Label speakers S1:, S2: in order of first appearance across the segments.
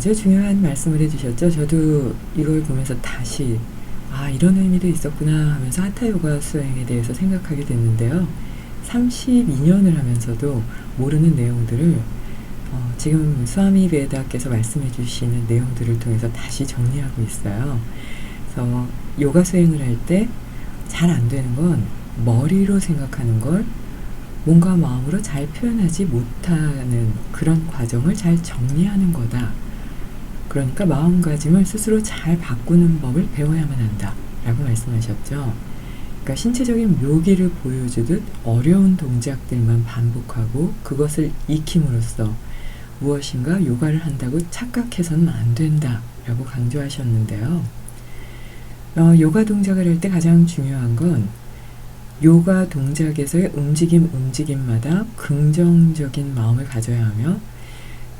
S1: 아주 중요한 말씀을 해주셨죠. 저도 이걸 보면서 다시 아 이런 의미도 있었구나 하면서 하타 요가 수행에 대해서 생각하게 됐는데요. 32년을 하면서도 모르는 내용들을 어, 지금 스와미 베다께서 말씀해 주시는 내용들을 통해서 다시 정리하고 있어요. 그래서 요가 수행을 할 때 잘 안 되는 건 머리로 생각하는 걸 뭔가 마음으로 잘 표현하지 못하는 그런 과정을 잘 정리하는 거다. 그러니까 마음가짐을 스스로 잘 바꾸는 법을 배워야만 한다. 라고 말씀하셨죠. 그러니까 신체적인 묘기를 보여주듯 어려운 동작들만 반복하고 그것을 익힘으로써 무엇인가 요가를 한다고 착각해서는 안 된다. 라고 강조하셨는데요. 어, 요가 동작을 할 때 가장 중요한 건 요가 동작에서의 움직임 움직임마다 긍정적인 마음을 가져야 하며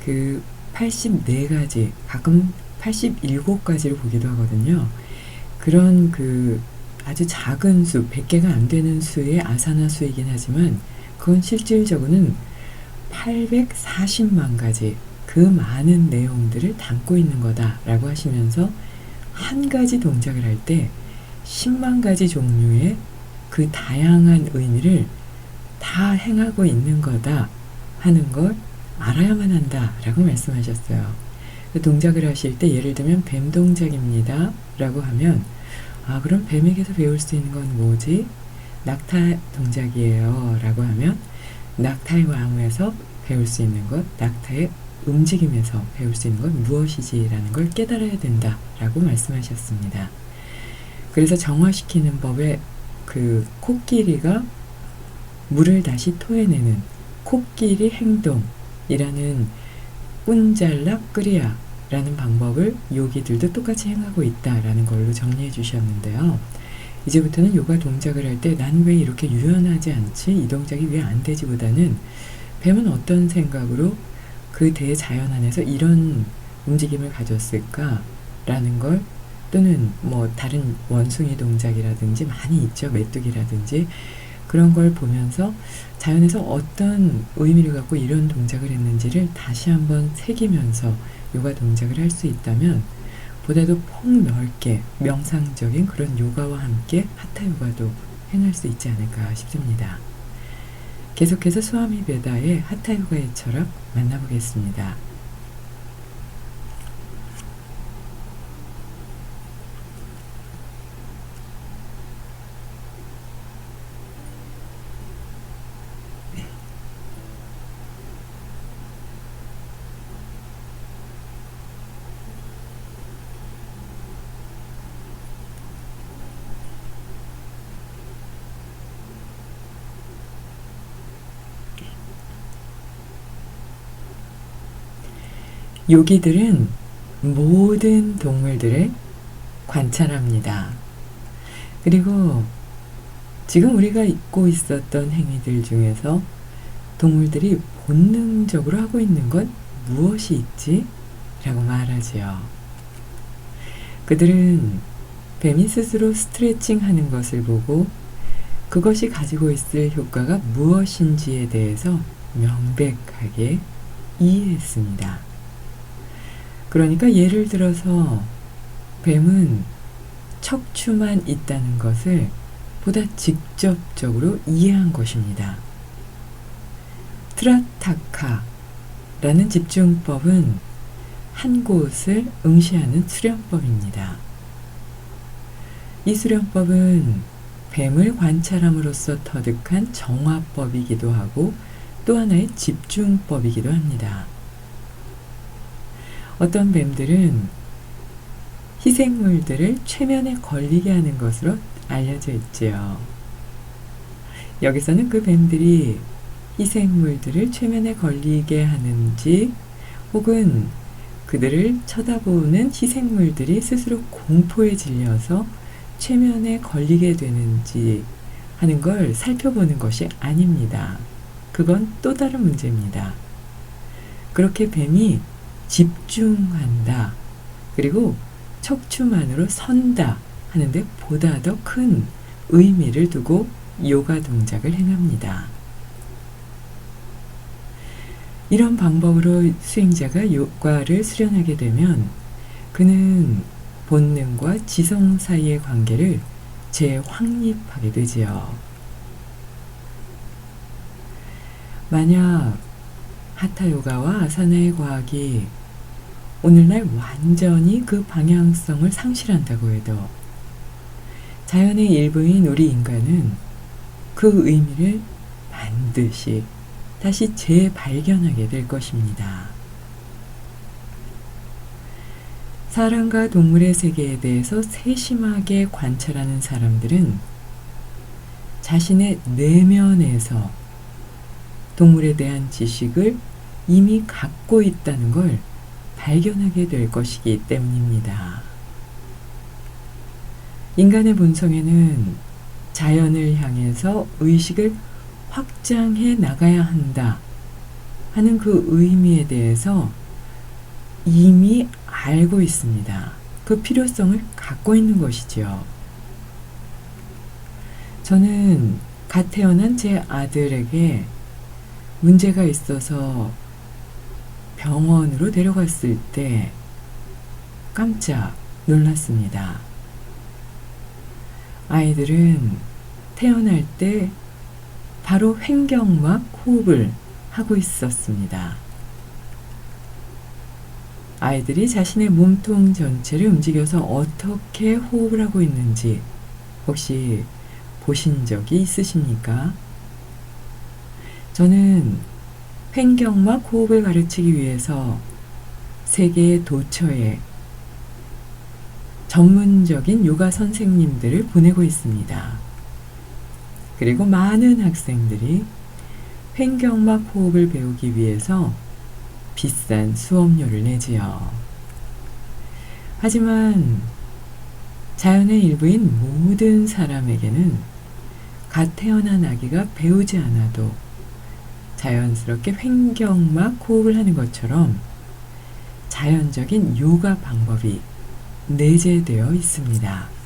S1: 그 84가지 가끔 87가지를 보기도 하거든요. 그런 그 아주 작은 수, 100개가 안 되는 수의 아사나 수이긴 하지만 그건 실질적으로는 840만 가지 그 많은 내용들을 담고 있는 거다라고 하시면서 한 가지 동작을 할 때 10만 가지 종류의 그 다양한 의미를 다 행하고 있는 거다 하는 걸 알아야만 한다 라고 말씀하셨어요. 그 동작을 하실 때 예를 들면 뱀 동작입니다 라고 하면 아 그럼 뱀에게서 배울 수 있는 건 뭐지? 낙타 동작이에요 라고 하면 낙타의 왕에서 배울 수 있는 것, 낙타의 움직임에서 배울 수 있는 건 무엇이지라는 걸 깨달아야 된다 라고 말씀하셨습니다. 그래서 정화시키는 법에 그 코끼리가 물을 다시 토해내는 코끼리 행동 이라는 꾼잘라 끄리야 라는 방법을 요기들도 똑같이 행하고 있다 라는 걸로 정리해 주셨는데요. 이제부터는 요가 동작을 할 때 난 왜 이렇게 유연하지 않지? 이 동작이 왜 안 되지? 보다는 뱀은 어떤 생각으로 그 대자연 안에서 이런 움직임을 가졌을까? 라는 걸 또는 뭐 다른 원숭이 동작이라든지 많이 있죠. 메뚜기라든지 그런 걸 보면서 자연에서 어떤 의미를 갖고 이런 동작을 했는지를 다시 한번 새기면서 요가 동작을 할 수 있다면 보다도 폭넓게 명상적인 그런 요가와 함께 하타 요가도 행할 수 있지 않을까 싶습니다. 계속해서 수아미 베다의 하타 요가의 철학 만나보겠습니다. 요기들은 모든 동물들을 관찰합니다. 그리고 지금 우리가 잊고 있었던 행위들 중에서 동물들이 본능적으로 하고 있는 건 무엇이 있지? 라고 말하지요. 그들은 뱀이 스스로 스트레칭 하는 것을 보고 그것이 가지고 있을 효과가 무엇인지에 대해서 명백하게 이해했습니다. 그러니까 예를 들어서 뱀은 척추만 있다는 것을 보다 직접적으로 이해한 것입니다. 트라타카라는 집중법은 한 곳을 응시하는 수련법입니다. 이 수련법은 뱀을 관찰함으로써 터득한 정화법이기도 하고 또 하나의 집중법이기도 합니다. 어떤 뱀들은 희생물들을 최면에 걸리게 하는 것으로 알려져 있지요. 여기서는 그 뱀들이 희생물들을 최면에 걸리게 하는지 혹은 그들을 쳐다보는 희생물들이 스스로 공포에 질려서 최면에 걸리게 되는지 하는 걸 살펴보는 것이 아닙니다. 그건 또 다른 문제입니다. 그렇게 뱀이 집중한다. 그리고 척추만으로 선다 하는데 보다 더 큰 의미를 두고 요가 동작을 행합니다. 이런 방법으로 수행자가 요가를 수련하게 되면 그는 본능과 지성 사이의 관계를 재확립하게 되지요. 만약 하타 요가와 아사나의 과학이 오늘날 완전히 그 방향성을 상실한다고 해도 자연의 일부인 우리 인간은 그 의미를 반드시 다시 재발견하게 될 것입니다. 사람과 동물의 세계에 대해서 세심하게 관찰하는 사람들은 자신의 내면에서 동물에 대한 지식을 이미 갖고 있다는 걸 발견하게 될 것이기 때문입니다. 인간의 본성에는 자연을 향해서 의식을 확장해 나가야 한다 하는 그 의미에 대해서 이미 알고 있습니다. 그 필요성을 갖고 있는 것이지요. 저는 갓 태어난 제 아들에게 문제가 있어서 병원으로 데려갔을 때 깜짝 놀랐습니다. 아이들은 태어날 때 바로 횡격막 호흡을 하고 있었습니다. 아이들이 자신의 몸통 전체를 움직여서 어떻게 호흡을 하고 있는지 혹시 보신 적이 있으십니까? 저는 횡격막 호흡을 가르치기 위해서 세계 도처에 전문적인 요가 선생님들을 보내고 있습니다. 그리고 많은 학생들이 횡격막 호흡을 배우기 위해서 비싼 수업료를 내지요. 하지만 자연의 일부인 모든 사람에게는 갓 태어난 아기가 배우지 않아도 자연스럽게 횡격막 호흡을 하는 것처럼 자연적인 요가 방법이 내재되어 있습니다.